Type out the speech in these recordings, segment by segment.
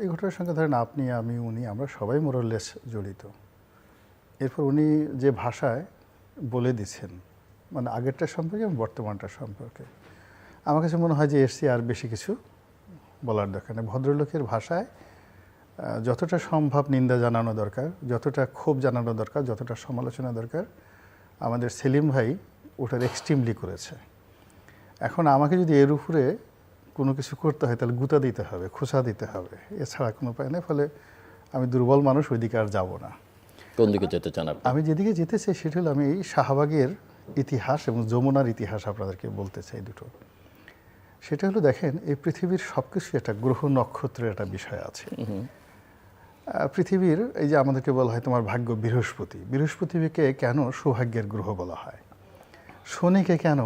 এই ঘটনার সঙ্গে ধরেন আপনি, আমি, উনি, আমরা সবাই মোরলেস জড়িত। এরপর উনি যে ভাষায় বলে দিচ্ছেন মানে আগেরটা সম্পর্কে এবং বর্তমানটা সম্পর্কে, আমার কাছে মনে হয় যে এর আর বেশি কিছু বলার দরকার নেই। ভদ্রলোকের ভাষায় যতটা সম্ভব নিন্দা জানানো দরকার, যতটা ক্ষোভ জানানো দরকার, যতটা সমালোচনা দরকার, আমাদের সেলিম ভাই ওটার এক্সট্রিমলি করেছে। এখন আমাকে যদি এর উপরে কোনো কিছু করতে হয় তাহলে গুতা দিতে হবে খোসা দিতে হবে। এছাড়া কোনো উপায় নেই ফলে আমি দুর্বল মানুষ ওইদিকে আর যাব না। কোন দিকে যেতে চান আমি যেদিকে যেতে চাই সেটা হলো আমি এই শাহবাগের ইতিহাস এবং যমুনার ইতিহাস আপনাদেরকে বলতে চাই দুটো। সেটা হলো দেখেন এই পৃথিবীর সব কিছু একটা গ্রহ নক্ষত্রের একটা বিষয় আছে। পৃথিবীর এই যে আমাদেরকে বলা হয় তোমার ভাগ্য বৃহস্পতি বৃহস্পতিকে কেন সৌভাগ্যের গ্রহ বলা হয়? শনিকে কেন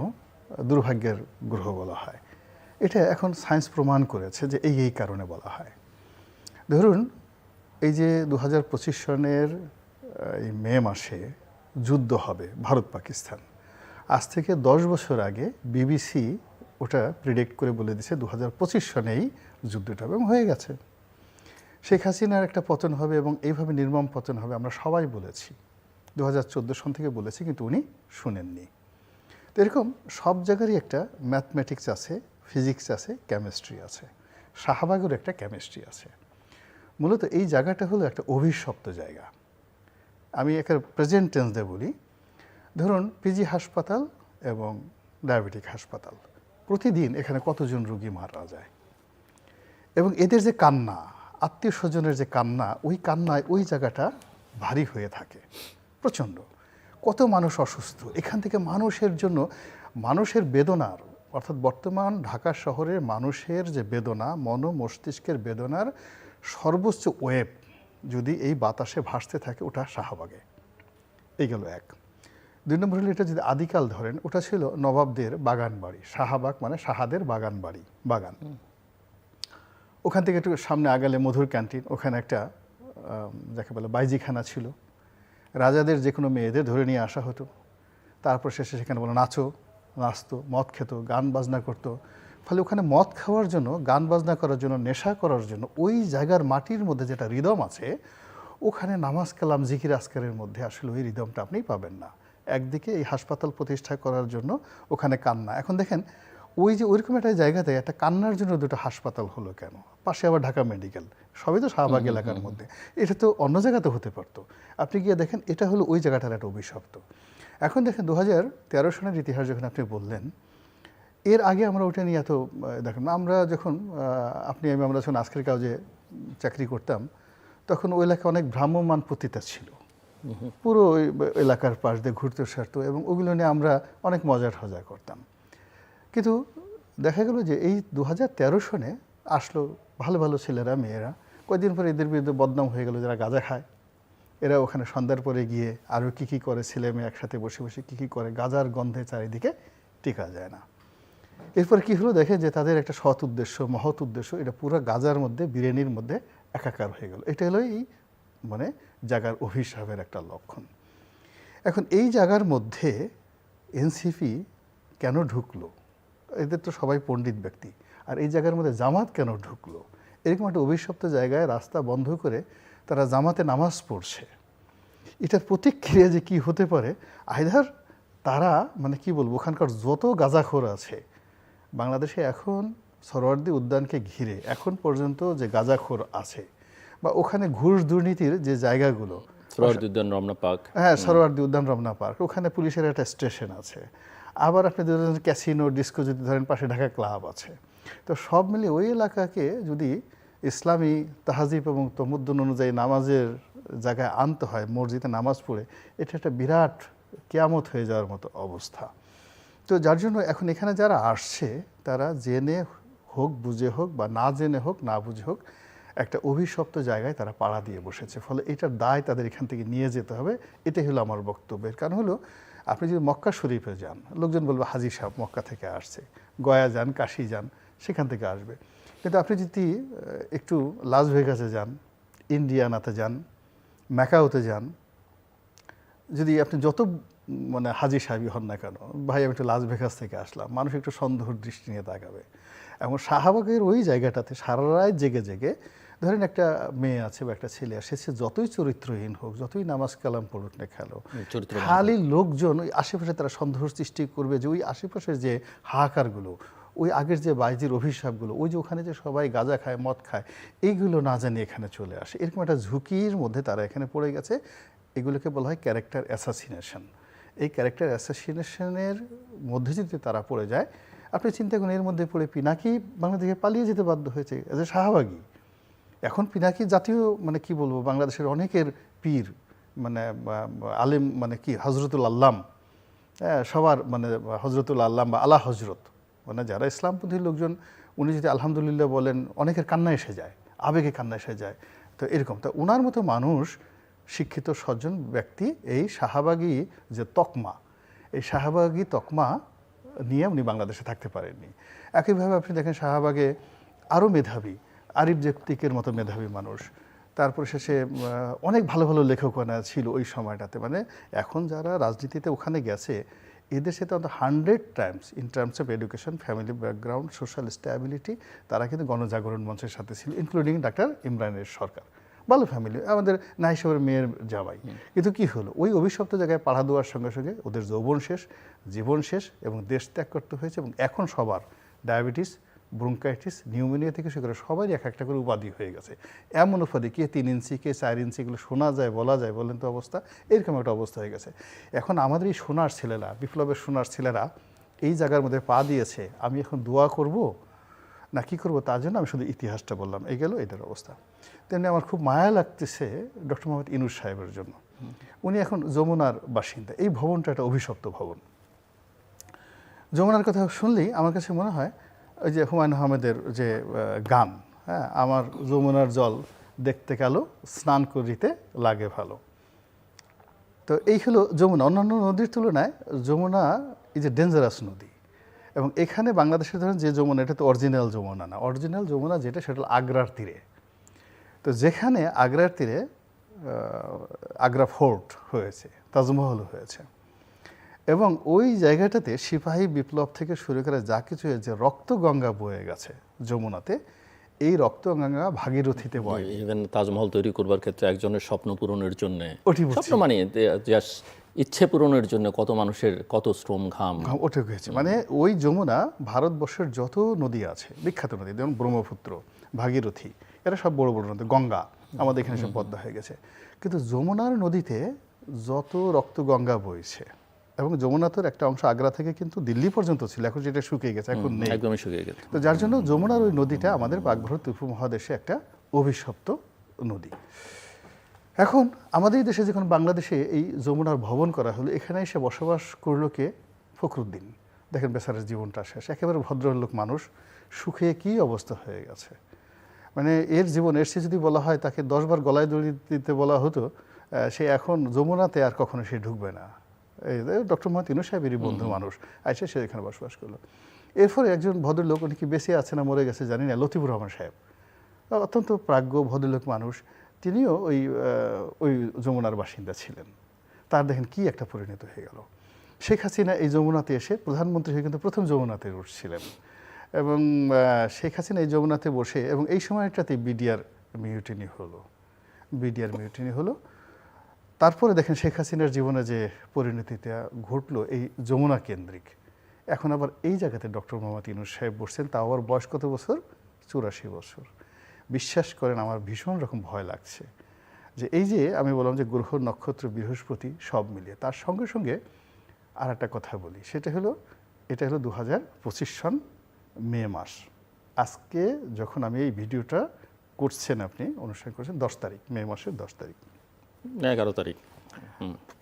দুর্ভাগ্যের গ্রহ বলা হয়? এটা এখন সায়েন্স প্রমাণ করেছে যে এই এই কারণে বলা হয়। ধরুন, এই যে দু হাজার পঁচিশ সনের এই মে মাসে যুদ্ধ হবে ভারত পাকিস্তান। আজ থেকে দশ বছর আগে বিবিসি ওটা প্রিডিক্ট করে বলে দিছে দু হাজার পঁচিশ সনেই যুদ্ধটা এবং হয়ে গেছে। শেখ হাসিনার একটা পতন হবে এবং এইভাবে নির্মম পতন হবে আমরা সবাই বলেছি। দু হাজার চোদ্দ সন থেকে বলেছি কিন্তু উনি শুনেননি। তো এরকম সব জায়গারই একটা ম্যাথমেটিক্স আছে ফিজিক্স আছে, কেমিস্ট্রি আছে, শাহবাগের একটা কেমিস্ট্রি আছে। মূলত এই জায়গাটা হলো একটা অভিশপ্ত জায়গা। আমি একটা প্রেজেন্ট টেন্স দিয়ে বলি, ধরুন পিজি হাসপাতাল এবং ডায়াবেটিক হাসপাতাল, প্রতিদিন এখানে কতজন রুগী মারা যায়? এবং এদের যে কান্না, আত্মীয় স্বজনের যে কান্না, ওই কান্নায় ওই জায়গাটা ভারী হয়ে থাকে, প্রচণ্ড। কত মানুষ অসুস্থ, এখান থেকে মানুষের জন্য, মানুষের বেদনার অর্থাৎ বর্তমান ঢাকা শহরের মানুষের যে বেদনা, মন মস্তিষ্কের বেদনার সর্বোচ্চ ওয়েব যদি এই বাতাসে ভাসতে থাকে, ওটা শাহবাগে। এই গেল এক। দুই নম্বর হলো এটা যদি আদিকাল ধরেন, ওটা ছিল নবাবদের বাগান বাড়ি শাহবাগ মানে শাহাদের বাগান বাড়ি বাগান। ওখান থেকে একটু সামনে আগালে মধুর ক্যান্টিন, ওখানে একটা যাকে বলে বাইজিখানা ছিল। রাজাদের যে কোনো মেয়েদের ধরে নিয়ে আসা হতো। তারপর শেষে সেখানে বলে নাচো। নাচতো মদ খেত গান বাজনা করতো। ফলে ওখানে মদ খাওয়ার জন্য গান বাজনা করার জন্য নেশা করার জন্য ওই জায়গার মাটির মধ্যে যেটা রিদম আছে ওখানে নামাজ কালাম জিকির আসকারের মধ্যে আসলে ওই রিদমটা আপনি পাবেন না। একদিকে এই হাসপাতাল প্রতিষ্ঠা করার জন্য ওখানে কান্না। এখন দেখেন ওই যে ওইরকম একটা জায়গাতে একটা কান্নার জন্য দুটো হাসপাতাল হলো কেন? পাশে আবার ঢাকা মেডিকেল। সবই তো শাহবাগ এলাকার মধ্যে। এটা তো অন্য জায়গাতে হতে পারতো। আপনি গিয়ে দেখেন এটা হলো ওই জায়গাটার একটা অভিশপ্ত। এখন দেখেন দু হাজার তেরো সনের ইতিহাস যখন আপনি বললেন, এর আগে আমরা ওটা নিয়ে এত দেখেন, আমরা যখন আপনি, আমি, আমরা যখন আজকের কাজে চাকরি করতাম, তখন ওই এলাকায় অনেক ভ্রাম্যমান পতিতা ছিল। পুরো এলাকার পাশ দিয়ে ঘুরতে সারতো এবং ওগুলো নিয়ে আমরা অনেক মজা ঠজা করতাম। কিন্তু দেখা গেল যে এই দু হাজার তেরো সনে আসলো ভালো ভালো ছেলেরা, মেয়েরা। কয়েকদিন পরে এদের বিরুদ্ধে বদনাম হয়ে গেল, যারা গাঁজা খায়। এরা ওখানে সন্ধ্যার পরে গিয়ে আরও কী কী করে ছেলে মেয়ে একসাথে বসে বসে কী কী করে, গাজার গন্ধে চারিদিকে টিকা যায় না। এরপর কি হলো দেখে যে তাদের একটা সৎ উদ্দেশ্য, মহৎ উদ্দেশ্য, এটা পুরো গাজার মধ্যে, বিরিয়ানির মধ্যে একাকার হয়ে গেল। এটা হলো এই মানে জায়গার অভিশাপের একটা লক্ষণ। এখন এই জায়গার মধ্যে এনসিপি কেন ঢুকলো? এদের তো সবাই পণ্ডিত ব্যক্তি। আর এই জায়গার মধ্যে জামাত কেন ঢুকলো? এরকম একটা অভিশপ্ত জায়গায় রাস্তা বন্ধ করে তারা জামাতে নামাজ পড়ছে। এটার প্রতিক্রিয়া যে কি হতে পারে আইদার তারা মানে কি বলব ওখানকার যত গাঁজাখোর আছে বাংলাদেশে এখন সরোয়ার্দি উদ্যানকে ঘিরে এখন পর্যন্ত যে গাঁজাখোর আছে বা ওখানে ঘুষ দুর্নীতির যে জায়গাগুলো সরোয়ারদুদ্দান রমনা পার্ক। হ্যাঁ সরোয়ার্দি উদ্যান রমনা পার্ক ওখানে পুলিশের একটা স্টেশন আছে। আবার আপনি ধরেন ক্যাসিনো ডিস্কো যদি ধরেন পাশে ঢাকা ক্লাব আছে। তো সব মিলিয়ে ওই এলাকাকে যদি ইসলামী তাহাজিব এবং তমুদ্দন অনুযায়ী নামাজের জায়গায় আনতে হয়, মসজিদে নামাজ পড়ে, এটা একটা বিরাট কেয়ামত হয়ে যাওয়ার মতো অবস্থা। তো যার জন্য এখন এখানে যারা আসছে, তারা জেনে হোক, বুঝে হোক বা না জেনে হোক, না বুঝে হোক, একটা অভিশপ্ত জায়গায় তারা পাড়া দিয়ে বসেছে। ফলে এটার দায় তাদের এখান থেকে নিয়ে যেতে হবে, এটাই হলো আমার বক্তব্যের কারণ হলো, আপনি যদি মক্কা শরীফে যান, লোকজন বলবে, হাজি সাহেব মক্কা থেকে আসছে। গয়া যান, কাশি যান, সেখান থেকে আসবে। কিন্তু আপনি যদি একটু লাস ভেগাসে যান, ইন্ডিয়ানাতে যান ম্যাকাওতে যান যদি আপনি যত মানে হাজি সাহেবই হন না কেন ভাই আমি একটু লাস ভেগাস থেকে আসলাম মানুষ একটু সন্দেহর দৃষ্টি নিয়ে তাকাবে। এবং শাহবাগের ওই জায়গাটাতে সারা রাত জেগে জেগে ধরেন একটা মেয়ে আছে বা একটা ছেলে আছে সে যতই চরিত্রহীন হোক যতই নামাজ কালাম পড়ুক না খেলো খালি লোকজন ওই আশেপাশে তারা সন্দেহ সৃষ্টি করবে যে ওই আশেপাশের যে হাহাকারগুলো ওই আগের যে বাইজির অভিশাপগুলো ওই যে ওখানে যে সবাই গাঁজা খায় মদ খায় এইগুলো না জানি এখানে চলে আসে। এরকম একটা ঝুঁকির মধ্যে তারা এখানে পড়ে গেছে। এগুলোকে বলা হয় ক্যারেক্টার অ্যাসাসিনেশন এই ক্যারেক্টার অ্যাসাসিনেশনের মধ্যে যদি তারা পড়ে যায় আপনি চিন্তা করুন এর মধ্যে পড়ে পিনাকি বাংলাদেশে পালিয়ে যেতে বাধ্য হয়েছে এজ এ শাহবাগী। এখন পিনাকি জাতীয় মানে কি বলব বাংলাদেশের অনেকের পীর মানে আলেম মানে কি হজরতুল আল্লাম হ্যাঁ, সবার মানে হজরতুল আল্লাম বা আল্লাহ হজরত মানে যারা ইসলামপন্থী লোকজন, উনি যদি আলহামদুলিল্লাহ বলেন, অনেকের কান্না এসে যায়, আবেগে কান্না এসে যায়। তো এরকম, তা ওনার মতো মানুষ, শিক্ষিত সজ্জন ব্যক্তি, এই শাহবাগী যে তকমা, এই শাহবাগী তকমা নিয়ে উনি বাংলাদেশে থাকতে পারেননি। একইভাবে আপনি দেখেন শাহবাগে আরও মেধাবী, আরিফ জেপ্তিকের মতো মেধাবী মানুষ। তারপরে শেষে অনেক ভালো ভালো লেখকনা ছিল ওই সময়টাতে। মানে এখন যারা রাজনীতিতে ওখানে গেছে এদের সাথে অন্তত hundred times in terms of education family background social stability তারা কিন্তু গণজাগরণ মঞ্চের সাথে ছিল ইনক্লুডিং ডাক্তার ইমরানের সরকার। ভালো ফ্যামিলি আমাদের নাইসবের মেয়ের জামাই। কিন্তু কি হলো? ওই অভিশপ্ত জায়গায় পাড়া দেওয়ার সঙ্গে সঙ্গে ওদের যৌবন শেষ জীবন শেষ এবং দেশ ত্যাগ করতে হয়েছে এবং এখন সবার ডায়াবেটিস ব্রঙ্কাইটিস, নিউমোনিয়া থেকে শুরু করে সবারই এক একটা করে উপাধি হয়ে গেছে। এমন উপাধি কে? তিন ইঞ্চি কে চার ইঞ্চি এগুলো শোনা যায়, বলা যায়, বলেন তো অবস্থা, এরকম একটা অবস্থা হয়ে গেছে। এখন আমাদের এই সোনার ছেলেরা, বিপ্লবের সোনার ছেলেরা এই জায়গার মধ্যে পা দিয়েছে, আমি এখন দোয়া করব? না, কি করব? তার জন্য আমি শুধু ইতিহাসটা বললাম, এই গেল, এটার অবস্থা। তেমনি আমার খুব মায়া লাগতেছে ডক্টর মোহাম্মদ ইনুস সাহেবের জন্য। উনি এখন যমুনার বাসিন্দা, এই ভবনটা একটা অভিশপ্ত ভবন। যমুনার কথা শুনলেই আমার কাছে মনে হয় ওই যে হুমায়ুন আহমেদের যে গান হ্যাঁ আমার যমুনার জল দেখতে গেল স্নান করিতে লাগে ভালো। তো এই হলো যমুনা। অন্যান্য নদীর তুলনায় যমুনা ইজ এ ডেঞ্জারাস নদী। এবং এখানে বাংলাদেশের ধরেন যে যমুনা, এটা তো অরিজিনাল যমুনা না। অরিজিনাল যমুনা যেটা, সেটা আগ্রার তীরে। তো যেখানে আগ্রার তীরে আগ্রা ফোর্ট হয়েছে, তাজমহল হয়েছে। এবং ওই জায়গাটাতে সিপাহী বিপ্লব থেকে শুরু করে যা কিছু হয়েছে রক্তগঙ্গা বয়ে গেছে যমুনাতে। এই রক্তগঙ্গা ভাগীরথীতে বয় ইভেন তাজমহল তৈরি করবার ক্ষেত্রে একজনের স্বপ্ন পূরণের জন্য। স্বপ্ন মানে ইচ্ছে পূরণের জন্য কত মানুষের কত শ্রম ঘাম। ঘাম ওঠে গেছে মানে ওই যমুনা ভারতবর্ষের যত নদী আছে বিখ্যাত নদী যেমন ব্রহ্মপুত্র ভাগীরথী এরা সব বড় বড় নদী গঙ্গা আমাদের এখানে সব পদ্মা হয়ে গেছে। কিন্তু যমুনার নদীতে যত রক্ত গঙ্গা বইছে এবং যমুনা তোর একটা অংশ আগ্রা থেকে কিন্তু দিল্লি পর্যন্ত ছিল এখন যেটা শুকিয়ে গেছে এখন নেই। একদমই শুকিয়ে গেছে। তো যার জন্য যমুনার ওই নদীটা আমাদের পাকভারত উপমহাদেশে একটা অভিশপ্ত নদী। এখন আমাদের এই দেশে যখন বাংলাদেশে এই যমুনার ভবন করা হলো এখানে এসে বসবাস করল কে? ফখরুদ্দিন। দেখেন বেচারের জীবনটা শেষ। একেবারে ভদ্রলোক মানুষ সুখে কি অবস্থা হয়ে গেছে? মানে এর জীবন এসে যদি বলা হয় তাকে দশবার গলায় দড়ি দিতে বলা হতো সে এখন যমুনাতে আর কখনো সে ঢুকবে না। ডক্টর মোহাম্মদ ইনু সাহেবেরই বন্ধু মানুষ আইসে সে এখানে বসবাস করল। এরপরে একজন ভদ্রলোক উনি কি বেঁচে আছে না মরে গেছে জানি না লতিফুর রহমান সাহেব। অত্যন্ত প্রাজ্ঞ ভদ্রলোক মানুষ। তিনিও ওই ওই যমুনার বাসিন্দা ছিলেন। তার দেখেন কি একটা পরিণত হয়ে গেল। শেখ হাসিনা এই যমুনাতে এসে প্রধানমন্ত্রী হয়ে কিন্তু প্রথম যমুনাতে উঠছিলেন। এবং শেখ হাসিনা এই যমুনাতে বসে এবং এই সময়টাতে বিডিআর মিউটিনি হলো। বিডিআর মিউটিনি হলো। তারপরে দেখেন শেখ হাসিনার জীবনে যে পরিণতিটা ঘটলো, এই যমুনা কেন্দ্রিক। এখন আবার এই জায়গাতে ডক্টর মোহাম্মদ ইনুস সাহেব বসছেন, তাও আবার বয়স কত বছর? চুরাশি বছর। বিশ্বাস করেন, আমার ভীষণ রকম ভয় লাগছে যে এই যে আমি বললাম যে গ্রহ, নক্ষত্র, বৃহস্পতি সব মিলিয়ে, তার সঙ্গে সঙ্গে আর একটা কথা বলি, সেটা হলো, এটা হলো দু হাজার পঁচিশ সন মে মাস। আজকে যখন আমি এই ভিডিওটা করছেন আপনি, অনুষ্ঠান করছেন, দশ তারিখ, মে মাসের দশ তারিখ। এগারো তারিখ।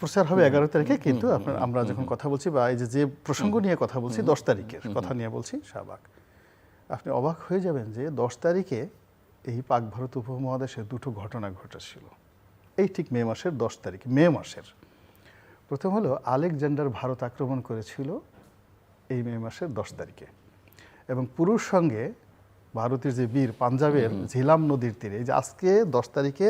প্রচার হবে এগারো তারিখে কিন্তু আপনার আমরা যখন কথা বলছি বা এই যে যে প্রসঙ্গ নিয়ে কথা বলছি দশ তারিখের কথা নিয়ে বলছি শাহবাগ। আপনি অবাক হয়ে যাবেন যে দশ তারিখে এই পাক ভারত উপমহাদেশে দুটো ঘটনা ঘটেছিল। এই ঠিক মে মাসের দশ তারিখ মে মাসের। প্রথম হলো আলেকজান্ডার ভারত আক্রমণ করেছিল এই মে মাসের দশ তারিখে। এবং পুরুষ সঙ্গে ভারতের যে বীর পাঞ্জাবের ঝিলাম নদীর তীরে এই যে আজকে দশ তারিখে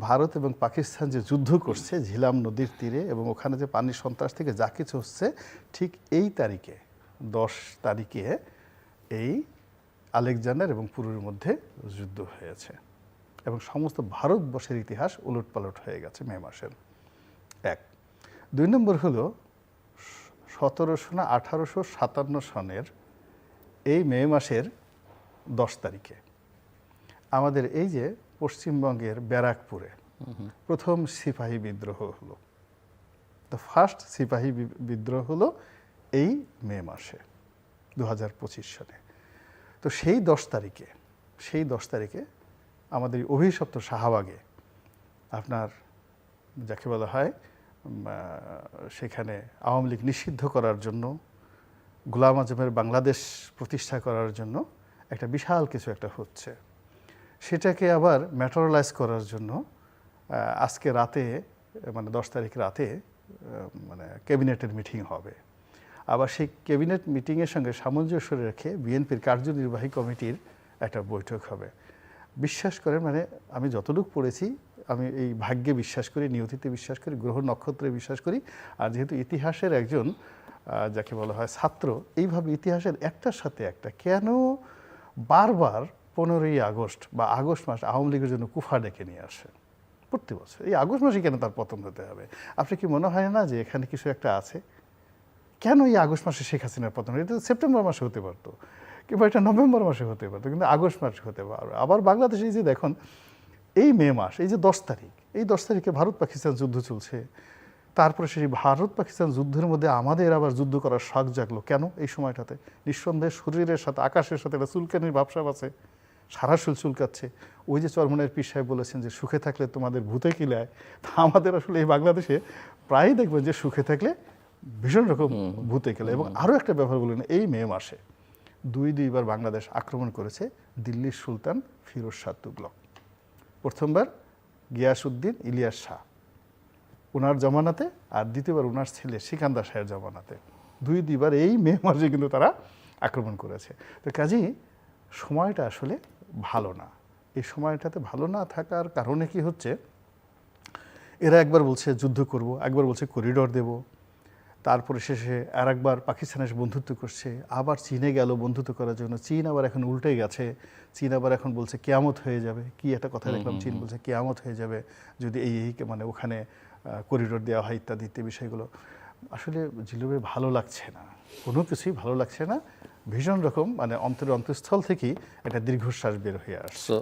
ভারত এবং পাকিস্তান যে যুদ্ধ করছে, ঝিলাম নদীর তীরে এবং ওখানে যে পানির সন্ত্রাস থেকে যা কিছু হচ্ছে, ঠিক এই তারিখে, দশ তারিখে এই আলেকজান্ডার এবং পুরুর মধ্যে যুদ্ধ হয়েছে। এবং সমস্ত ভারতবর্ষের ইতিহাস উলটপালট হয়ে গেছে মে মাসের এক। দুই নম্বর হলো, সতেরোশো না আঠারোশো সাতান্ন সনের এই মে মাসের দশ তারিখে। আমাদের এই যে পশ্চিমবঙ্গের ব্যারাকপুরে প্রথম সিপাহী বিদ্রোহ হলো। দ্য ফার্স্ট সিপাহী বিদ্রোহ হলো এই মে মাসে দু সালে। তো সেই দশ তারিখে, সেই দশ তারিখে আমাদের অভিশপ্ত শাহবাগে আপনার যাকে বলা হয় সেখানে আওয়ামী লীগ নিষিদ্ধ করার জন্য, গোলাম আজমের বাংলাদেশ প্রতিষ্ঠা করার জন্য একটা বিশাল কিছু একটা হচ্ছে। সেটাকে আবার ম্যাটারালাইজ করার জন্য আজকে রাতে মানে দশ তারিখ রাতে মানে ক্যাবিনেটের মিটিং হবে। আবার সেই ক্যাবিনেট মিটিংয়ের সঙ্গে সামঞ্জস্য রেখে বিএনপির কার্যনির্বাহী কমিটির একটা বৈঠক হবে। বিশ্বাস করেন মানে আমি যতটুকু পড়েছি, আমি এই ভাগ্যে বিশ্বাস করি, নিয়তিতে বিশ্বাস করি, গ্রহ নক্ষত্রে বিশ্বাস করি। আর যেহেতু ইতিহাসের একজন যাকে বলা হয় ছাত্র, এইভাবে ইতিহাসের একটার সাথে একটা, কেন বারবার পনেরোই আগস্ট বা আগস্ট মাস আওয়ামী লীগের জন্য কুফা ডেকে নিয়ে আসে। প্রতি বছর। এই আগস্ট মাসে কেন তার পতন হতে হবে? আপনি কি মনে হয় না যে এখানে কিছু একটা আছে? কেন এই আগস্ট মাসে শেখ হাসিনার পতন? এটা সেপ্টেম্বর মাসে হতে পারতো, কিংবা এটা নভেম্বর মাসে হতে পারতো, কিন্তু আগস্ট মাসে হতে পারবে। আবার বাংলাদেশে যে দেখুন, এই মে মাস, এই যে দশ তারিখ, এই দশ তারিখে ভারত পাকিস্তান যুদ্ধ চলছে। তারপরে সেই ভারত পাকিস্তান যুদ্ধের মধ্যে আমাদের আবার যুদ্ধ করার শখ জাগলো। কেন এই সময়টাতে? নিঃসন্দেহে শরীরের সাথে, আকাশের সাথে একটা চুলকানির ভাবসাব আছে। সারা শরীর চুলকাচ্ছে ওই যে চরমনের পীর সাহেব বলেছেন যে সুখে থাকলে তোমাদের ভূতে কিলায় তা আমাদের আসলে এই বাংলাদেশে প্রায়ই দেখবেন যে সুখে থাকলে ভীষণ রকম ভূতে কিলায় এবং আরও একটা ব্যাপার বলেন এই মে মাসে দুই দুইবার বাংলাদেশ আক্রমণ করেছে দিল্লির সুলতান ফিরোজ শাহ তুগলক। প্রথমবার গিয়াসউদ্দিন ইলিয়াস শাহ ওনার জমানাতে আর দ্বিতীয়বার ওনার ছেলে সিকান্দার শাহের জমানাতে। দুই দুইবার এই মে মাসে কিন্তু তারা আক্রমণ করেছে। তো কাজেই সময়টা আসলে ভালো না। এই সময়টাতে ভালো না থাকার কারণে কি হচ্ছে? এরা একবার বলছে যুদ্ধ করব। একবার বলছে করিডর দেব। তারপরে শেষে আর একবার পাকিস্তানের বন্ধুত্ব করছে। আবার চীনে গেল বন্ধুত্ব করার জন্য। চীন আবার এখন উল্টে গেছে। চীন আবার এখন বলছে কেয়ামত হয়ে যাবে। কি একটা কথা দেখলাম চীন বলছে কেয়ামত হয়ে যাবে। যদি এই এই মানে ওখানে করিডোর দেওয়া হয় ইত্যাদি ইত্যাদি বিষয়গুলো। আসলে জিলুবে ভালো লাগছে না। কোনো কিছুই ভালো লাগছে না। ভীষণ রকম মানে অন্তরের অন্তঃস্থল থেকেই একটা দীর্ঘশ্বাস বের হয়ে আসছে